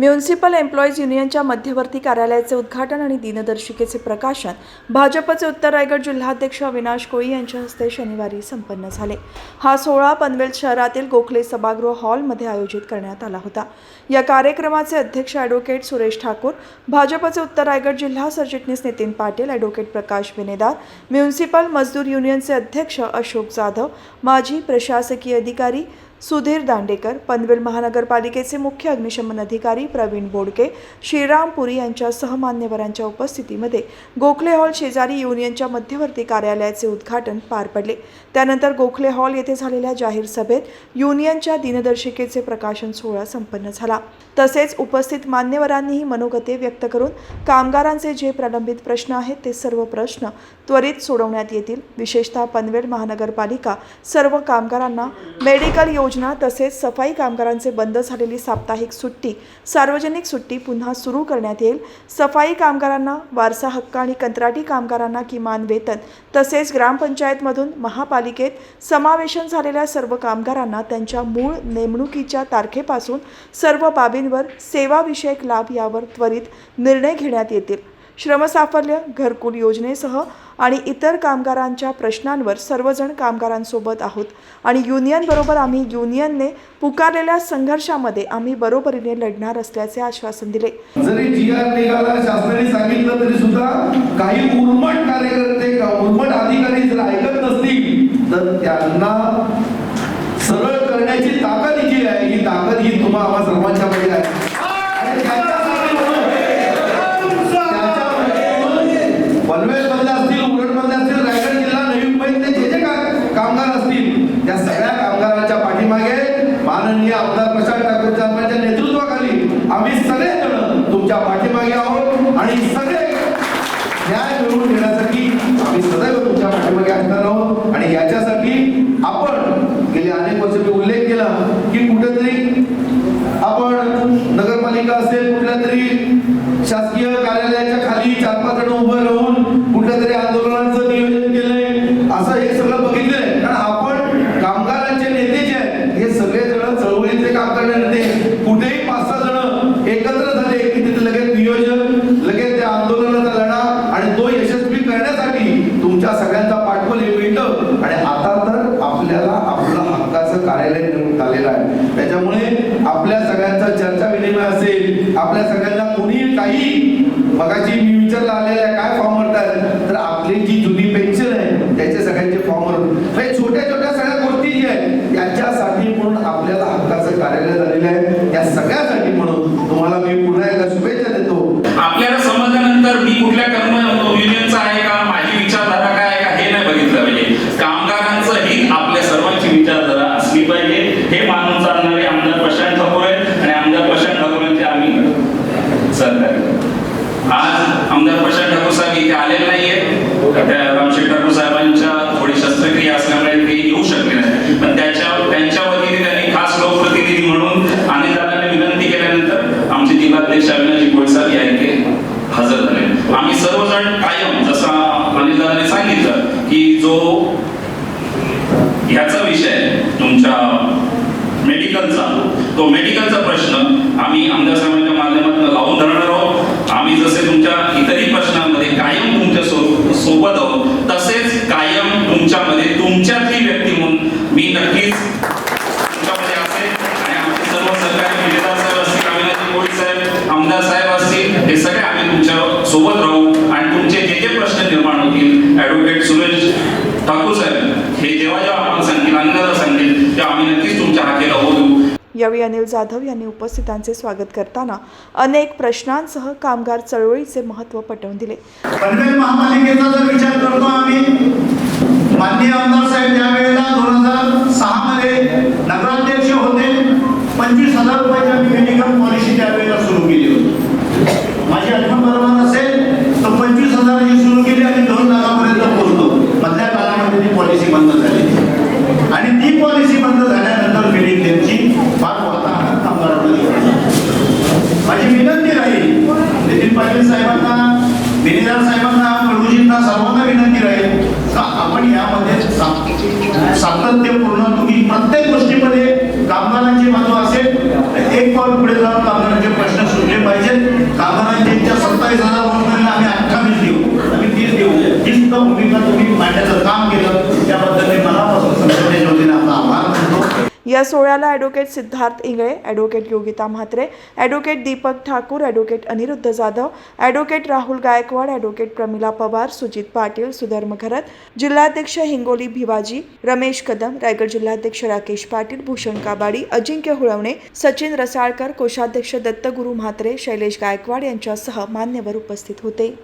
Municipal employees युनियनच्या मध्यवर्ती कार्यालयाचे उद्घाटन आणि दिनदर्शिकेचे प्रकाशन. भाजपचे उत्तर रायगड जिल्हाध्यक्ष अविनाश कोळी यांच्या हस्ते शनिवारी संपन्न झाले. हा सोहळा पनवेल शहरातील गोखले सभागृह हॉलमध्ये आयोजित करण्यात आला होता. या कार्यक्रमाचे अध्यक्ष ॲडव्होकेट सुरेश ठाकूर भाजपचे उत्तर रायगड जिल्हा सरचिटणीस नितीन पाटील ॲडव्होकेट प्रकाश बिनेदार म्युन्सिपल मजदूर युनियनचे अध्यक्ष अशोक जाधव माजी प्रशासकीय अधिकारी सुधीर दांडेकर पनवेल महानगरपालिकेचे मुख्य अग्निशमन अधिकारी प्रवीण बोडके श्रीराम पुरी यांच्या सहमान्यवरांच्या उपस्थितीमध्ये गोखले हॉल शेजारी युनियनच्या मध्यवर्ती कार्यालयाचे उद्घाटन पार पडले. त्यानंतर गोखले हॉल येथे झालेल्या जाहीर सभेत युनियनच्या दिनदर्शिकेचे प्रकाशन सोहळा संपन्न झाला. तसेच उपस्थित मान्यवरांनीही मनोगते व्यक्त करून कामगारांचे जे प्रलंबित प्रश्न आहेत ते सर्व प्रश्न त्वरित सोडवण्यात येतील. विशेषतः पनवेल महानगरपालिका सर्व कामगारांना मेडिकल योजना योजना तसेच सफाई कामगारांचे बंद झालेली साप्ताहिक सुट्टी सार्वजनिक सुट्टी पुन्हा सुरू करण्यात येईल. सफाई कामगारांना वारसा हक्क आणि कंत्राटी कामगारांना किमान वेतन तसेच ग्रामपंचायतमधून महापालिकेत समावेशन झालेल्या सर्व कामगारांना त्यांच्या मूळ नेमणुकीच्या तारखेपासून सर्व बाबींवर सेवाविषयक लाभ यावर त्वरित निर्णय घेण्यात येतील. श्रमसाफल्य घरकुल योजनेसह आणि इतर कामगारांच्या प्रश्नांवर सर्वजण कामगारांसोबत आहोत. आणि युनियनबरोबर आम्ही युनियनने पुकारलेल्या संघर्षामध्ये आम्ही बरोबरीने लढणार असल्याचे आश्वासन दिले. जरी जी आर निघाला शासनाने सांगितलं तरी सुद्धा काही उर्मट कार्यकर्ते का उर्मट अधिकारी जर ऐकत नसतील तर त्यांना सरळ करण्याची ताकद जी आहे. ही ताकद ही तुम्हा आम्हा सर्वांच्या मध्ये आहे आणि त्याच्यासाठी म्हणून- त्याच्यासाठी म्हणून पनवेलमधले असतील उरणमधले असतील रायगड जिल्हा नवी मुंबईतले जे जे का- कामगार असतील त्या सगळ्या कामगारांच्या पाठीमागे माननीय आमदार प्रशांत ठाकूर साहेबांच्या नेतृत्वाखाली आम्ही सगळेजण तुमच्या पाठीमागे आहोत आणि सगळे न्याय मिळवून देण्यासाठी आम्ही सदैव तुमच्या पाठीमागे असणार आहोत. आणि याच्यासाठी आपण गेले अनेक वर्ष मी उल्लेख केला की कुठेतरी आपण नगरपालिका असेल कुठल्या तरी शासकीय कार्यालयाच्या खाली चार पाच जण उभं राहून कुठल्या तरी आंदोलन नियोजन केलंय असं हे सगळं बघितलंय कारण आपण कामगारांचे नेते जे आहेत हे सगळे जण चळवळीचे काम करणारे नेते कुठेही पाच सहा जण एकत्र झाले की तिथे लगेच नियोजन लगेच त्या आंदोलनाचा लढा आणि तो यशस्वी करण्यासाठी तुमच्या सगळ्यांचा पाठबळ हे मिळतं आणि आता तर आपल्याला आपलं हक्काचं कार्यालय निवडून आहे. त्याच्यामुळे आपल्या सगळ्यांचा चर्चा विनिमय असेल आपल्या सगळ्यांना कोणी काही मगाची मी विचारला आलेला आहे काय फॉर्म भरतात तर आपली जी जुनी पेन्शन आहे त्याचे सगळ्यांचे फॉर्म भरून. म्हणजे छोट्या छोट्या सगळ्या गोष्टी ज्या आहेत त्याच्यासाठी म्हणून आपल्याला हक्काचं कार्यालय झालेलं आहे. या सगळ्या म्हणून तुम्हाला मी पुन्हा एकदा शुभेच्छा देतो आपल्याला समजल्यानंतर मी कुठल्या कर्म युनियनचा आहे का माझी विचारधारा काय आहे का हे नाही बघितलं पाहिजे कामगारांचं हित आपल्या सर्वांची विचारधारा असली पाहिजे हे मानून चालणारे आमदार प्रशांत ठाकूर आहेत आणि आमदार प्रशांत ठाकूरांचे आम्ही सहकारी आज आमदार प्रशांत ठाकूर साहेब इथे आलेले नाहीये. रामशेठ ठाकूर साहेबांच्या थोडी शस्त्रक्रिया असल्यामुळे ते येऊ शकले नाही. पण त्याच्या त्यांच्या वतीने त्यांनी खास लोकप्रतिनिधी म्हणून अनेकदारांनी विनंती केल्यानंतर आमचे जिल्हाध्यक्ष अविनाशी कोळसाहेब या इथे हजर झाले. आम्ही सर्वजण कायम जसा अनिलदादांनी सांगितलं की जो ह्याचा विषय तुमच्या मेडिकलचा तो मेडिकलचा प्रश्न आम्ही आमदार साहेबांच्या माध्यमातून लावून धरणार आहोत आम्ही जसे तुमच्या इतरही प्रश्नांमध्ये कायम तुमच्या सो- सोबत आहोत तसेच कायम तुमच्यामध्ये तुमच्यातली व्यक्ती म्हणून मी नक्कीच तुमच्यामध्ये असेल आणि आमचे सर्व सहकारी विजेदार साहेब असतील अविनाशी कोळी साहेब आमदार साहेब असतील हे सगळे आम्ही तुमच्यासोबत राहू आणि तुमचे जे जे प्रश्न निर्माण होतील ऍडव्होकेट सुरेश ठाकूर साहेब हे जेव्हा जेव्हा आपण सांगतील अन्नदा सांगतील तेव्हा आम्ही नक्कीच तुमच्या हाकेला होऊ देऊ. यावेळी अनिल जाधव यांनी उपस्थितांचे स्वागत करताना अनेक प्रश्नांसह कामगार चळवळीचे महत्त्व पटवून दिले. पनवेल महापालिकेचा जर विचार करतो आम्ही सातत्यपूर्ण तुम्ही प्रत्येक गोष्टीमध्ये कामगारांची बाजू असेल एक पाऊल पुढे जाऊन कामगारांचे प्रश्न सुटले पाहिजेत. कामगारांचे सत्तावीस हजार म्हणून आम्ही अठ्ठावीस देऊ. आम्ही तीस देऊ. ही सुद्धा भूमिका तुम्ही मांडण्याचं काम केलं त्याबद्दल मी मनापासून संघटनेच्या वतीने आता या सोहळ्याला advocate Siddharth Ingale advocate Yogita Mhatre advocate Deepak Thakur advocate Aniruddha Jadhav advocate Rahul Gaikwad advocate Pramila Pawar Sujit Patil Sudharm Gharat जिल्हाध्यक्ष हिंगोली भिवाजी रमेश कदम रायगड जिल्हाध्यक्ष राकेश पाटील भूषण काबाडी अजिंक्य हुळवणे सचिन रसाळकर कोषाध्यक्ष दत्तगुरू म्हात्रे शैलेश गायकवाड यांच्यासह मान्यवर उपस्थित होते.